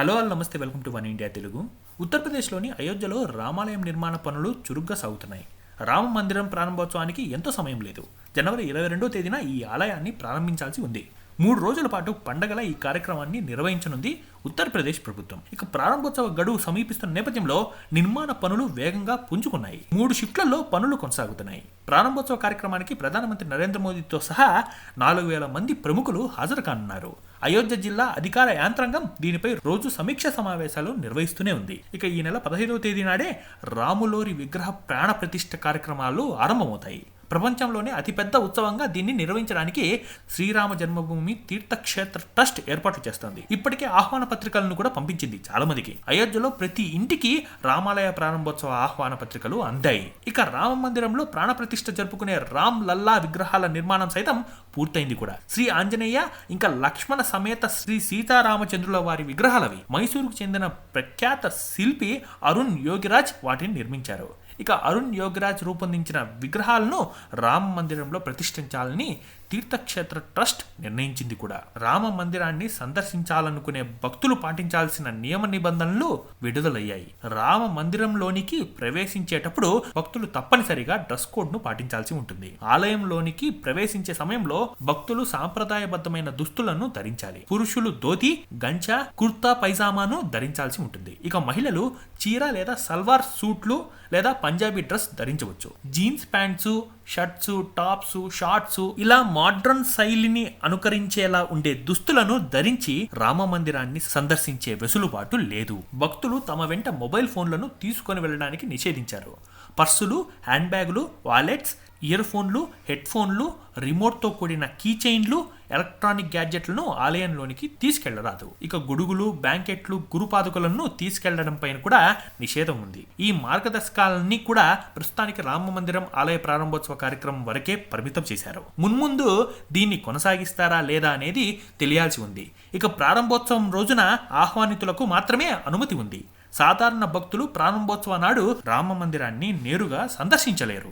Hello all నమస్తే welcome to one India Telugu. ఉత్తరప్రదేశ్లోని అయోధ్యలో రామాలయం నిర్మాణ పనులు చురుగ్గా సాగుతున్నాయి. రామ మందిరం ప్రారంభోత్సవానికి ఎంతో సమయం లేదు. జనవరి ఇరవై రెండో తేదీన ఈ ఆలయాన్ని ప్రారంభించాల్సి ఉంది. మూడు రోజుల పాటు పండగల ఈ కార్యక్రమాన్ని నిర్వహించనుంది ఉత్తరప్రదేశ్ ప్రభుత్వం. ఇక ప్రారంభోత్సవ గడువు సమీపిస్తున్న నేపథ్యంలో నిర్మాణ పనులు వేగంగా పుంజుకున్నాయి. మూడు షిఫ్ట్లలో పనులు కొనసాగుతున్నాయి. ప్రారంభోత్సవ కార్యక్రమానికి ప్రధానమంత్రి నరేంద్ర మోదీతో సహా నాలుగు వేల మంది ప్రముఖులు హాజరు కానున్నారు. అయోధ్య జిల్లా అధికార యాంత్రాంగం దీనిపై రోజు సమీక్ష సమావేశాలు నిర్వహిస్తూనే ఉంది. ఇక ఈ నెల పదహైదవ తేదీ నాడే రాములోరి విగ్రహ ప్రాణ ప్రతిష్ఠ కార్యక్రమాలు ఆరంభమవుతాయి. ప్రపంచంలోనే అతిపెద్ద ఉత్సవంగా దీన్ని నిర్వహించడానికి శ్రీరామ జన్మభూమి తీర్థక్షేత్ర ట్రస్ట్ ఏర్పాట్లు చేస్తోంది. ఇప్పటికే ఆహ్వాన పత్రికలను కూడా పంపించింది చాలా మందికి అయోధ్యలో ప్రతి ఇంటికి రామాలయ ప్రారంభోత్సవ ఆహ్వాన పత్రికలు అందాయి. ఇక రామ మందిరంలో ప్రాణప్రతిష్ఠ జరుపుకునే రామ్ లల్లా విగ్రహాల నిర్మాణం సైతం పూర్తయింది కూడా. శ్రీ ఆంజనేయ ఇంకా లక్ష్మణ సమేత శ్రీ సీతారామచంద్రుల వారి విగ్రహాలవి. మైసూరుకు చెందిన ప్రఖ్యాత శిల్పి అరుణ్ యోగిరాజ్ వాటిని నిర్మించారు. ఇక అరుణ్ యోగిరాజ్ రూపొందించిన విగ్రహాలను రామ మందిరంలో ప్రతిష్ఠించాలని తీర్థక్షేత్ర ట్రస్ట్ నిర్ణయించింది కూడా. రామ మందిరాన్ని సందర్శించాలనుకునే భక్తులు పాటించాల్సిన నియమ నిబంధనలు విడుదలయ్యాయి. రామ మందిరంలోనికి ప్రవేశించేటప్పుడు భక్తులు తప్పనిసరిగా డ్రెస్ కోడ్ను పాటించాల్సి ఉంటుంది. ఆలయంలోనికి ప్రవేశించే సమయంలో భక్తులు సాంప్రదాయబద్ధమైన దుస్తులను ధరించాలి. పురుషులు ధోతి గంచా కుర్తా పైజామాను ధరించాల్సి ఉంటుంది. ఇక మహిళలు చీర లేదా సల్వార్ సూట్లు లేదా Punjabi dress ధరించవచ్చు. Jeans pants shirts tops shorts ఇలా మోడ్రన్ శైలిని అనుకరించేలా ఉండే దుస్తులను ధరించి రామ మందిరాన్ని సందర్శించే వెసులుబాటు లేదు. భక్తులు తమ వెంట మొబైల్ ఫోన్లను తీసుకొని వెళ్ళడానికి నిషేధించారు. పర్సులు హ్యాండ్ బ్యాగులు వాలెట్స్ ఇయర్ ఫోన్లు హెడ్ ఫోన్లు రిమోట్తో కూడిన కీ చైన్లు ఎలక్ట్రానిక్ గ్యాడ్జెట్లను ఆలయంలోనికి తీసుకెళ్ళరాదు. ఇక గొడుగులు బ్యాంకెట్లు గురుపాదుకలను తీసుకెళ్ళడం పైన కూడా నిషేధం ఉంది. ఈ మార్గదర్శకాలన్నీ కూడా ప్రస్తుతానికి రామ మందిరం ఆలయ ప్రారంభోత్సవ కార్యక్రమం వరకే పరిమితం చేశారు. మున్ముందు దీన్ని కొనసాగిస్తారా లేదా అనేది తెలియాల్సి ఉంది. ఇక ప్రారంభోత్సవం రోజున ఆహ్వానితులకు మాత్రమే అనుమతి ఉంది. సాధారణ భక్తులు ప్రారంభోత్సవ నాడు రామ మందిరాన్ని నేరుగా సందర్శించలేరు.